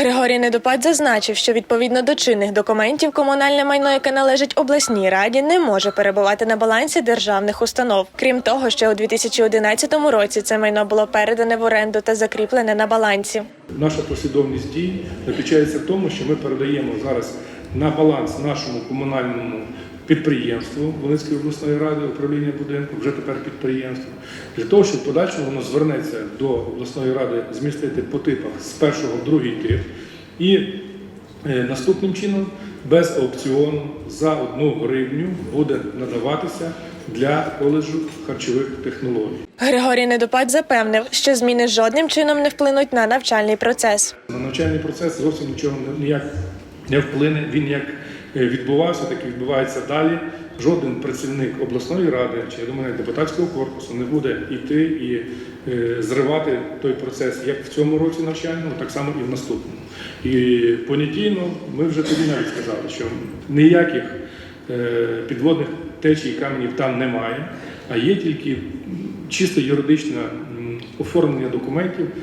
Григорій Недопад зазначив, що відповідно до чинних документів комунальне майно, яке належить обласній раді, не може перебувати на балансі державних установ. Крім того, ще у 2011 році це майно було передане в оренду та закріплене на балансі. Наша послідовність дій заключається в тому, що ми передаємо зараз на баланс нашому комунальному підприємству Волинської обласної ради управління будинку, вже тепер підприємство, для того, щоб в подальшому воно звернеться до обласної ради змістити по типах з першого в другий тип і е, наступним чином без аукціону за одну гривню буде надаватися для коледжу харчових технологій. Григорій Недопад запевнив, що зміни жодним чином не вплинуть на навчальний процес. На навчальний процес зовсім нічого ніяк не вплине. Він як відбувався, так і відбувається далі. Жоден працівник обласної ради чи я думаю, депутатського корпусу не буде йти і е, зривати той процес як в цьому році навчальному, так само і в наступному. І понятійно ми вже тоді навіть сказали, що ніяких е, підводних течій каменів там немає, а є тільки чисто юридичне оформлення документів.